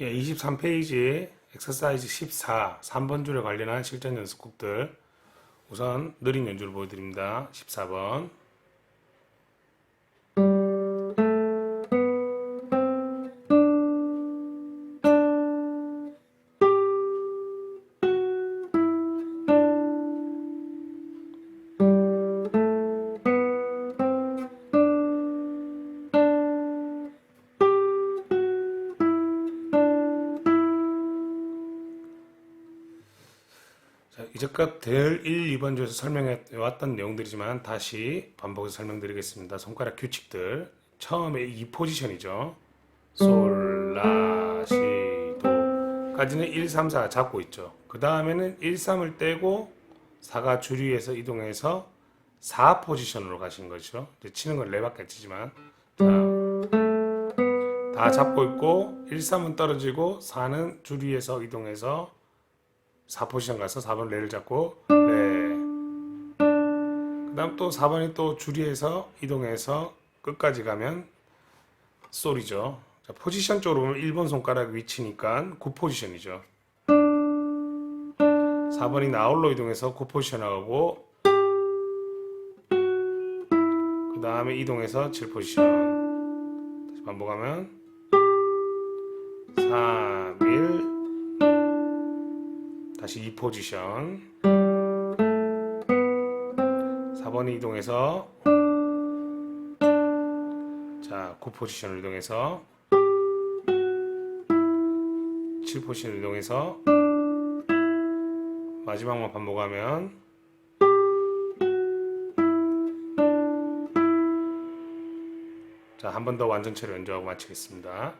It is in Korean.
예, 23페이지 엑서사이즈 14 3번 줄에 관련한 실전 연습곡들 우선 느린 연주를 보여드립니다. 14번 이제껏 될 1, 2번 줄에서 설명해 왔던 내용들이지만 다시 반복해서 설명드리겠습니다. 손가락 규칙들. 처음에 이 포지션이죠. 솔, 라, 시, 도 까지는 1, 3, 4 잡고 있죠. 그 다음에는 1, 3을 떼고 4가 줄 위에서 이동해서 4 포지션으로 가신 거죠. 이제 치는 건 레밖에 치지만 자, 다 잡고 있고 1, 3은 떨어지고 4는 줄 위에서 이동해서 4 포지션 가서 4번 레를 잡고 레. 그 다음 또 4번이 또 줄이에서 이동해서 끝까지 가면 솔이죠. 자, 포지션 쪽으로 보면 1번 손가락 위치니까 9 포지션이죠. 4번이 나홀로 이동해서 9 포지션 하고 그 다음에 이동해서 7 포지션 다시 반복하면 3, 다시 이 포지션. 4번이 이동해서. 자, 9 포지션을 이동해서. 7 포지션을 이동해서. 마지막만 반복하면. 자, 한 번 더 완전체로 연주하고 마치겠습니다.